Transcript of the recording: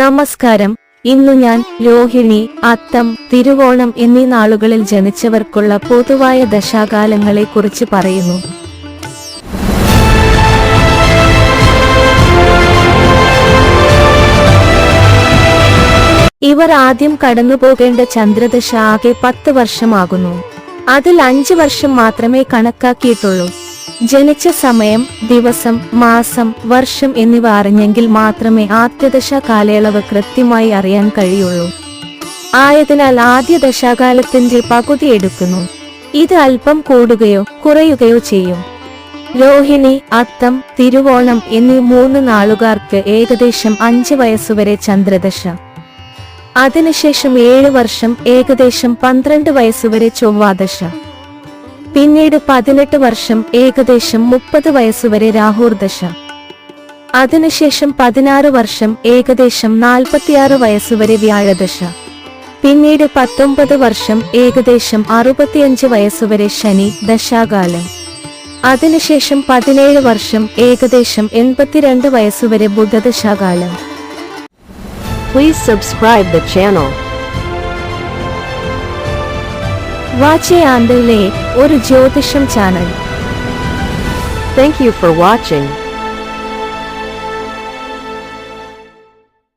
നമസ്കാരം. ഇന്നു ഞാൻ രോഹിണി അത്തം തിരുവോണം എന്നീ നാളുകളിൽ ജനിച്ചവർക്കുള്ള പൊതുവായ ദശാകാലങ്ങളെ കുറിച്ച് പറയുന്നു. ഇവർ ആദ്യം കടന്നുപോകേണ്ട ചന്ദ്രദശ ആകെ പത്ത് വർഷമാകുന്നു. അതിൽ അഞ്ചു വർഷം മാത്രമേ കണക്കാക്കിയിട്ടുള്ളൂ. ജനിച്ച സമയം ദിവസം മാസം വർഷം എന്നിവ അറിഞ്ഞെങ്കിൽ മാത്രമേ ആദ്യദശ കാലയളവ് കൃത്യമായി അറിയാൻ കഴിയുള്ളൂ. ആയതിനാൽ ആദ്യ ദശാകാലത്തിന്റെ പകുതി എടുക്കുന്നു. ഇത് അല്പം കൂടുകയോ കുറയുകയോ ചെയ്യും. രോഹിണി അത്തം തിരുവോണം എന്നീ മൂന്ന് നാളുകാർക്ക് ഏകദേശം അഞ്ച് വയസ്സുവരെ ചന്ദ്രദശ. അതിനുശേഷം ഏഴ് വർഷം ഏകദേശം പന്ത്രണ്ട് വയസ്സുവരെ ചൊവ്വാദശ. പിന്നീട് പതിനെട്ട് വർഷം ഏകദേശം മുപ്പത് വയസ്സുവരെ രാഹുർദശ അതിനുശേഷം പതിനാറ് വർഷം ഏകദേശം നാൽപ്പത്തിയാറ് വയസ്സുവരെ വ്യാഴദശ പിന്നീട് പത്തൊമ്പത് വർഷം ഏകദേശം അറുപത്തിയഞ്ച് വയസ്സുവരെ ശനി ദശാകാലം. അതിനുശേഷം പതിനേഴ് വർഷം ഏകദേശം എൺപത്തിരണ്ട് വയസ്സുവരെ ബുധദശാകാലം Please subscribe the channel. വാച്ചയാന്തയിലെ ഒരു ജ്യോതിഷം channel Thank you for watching.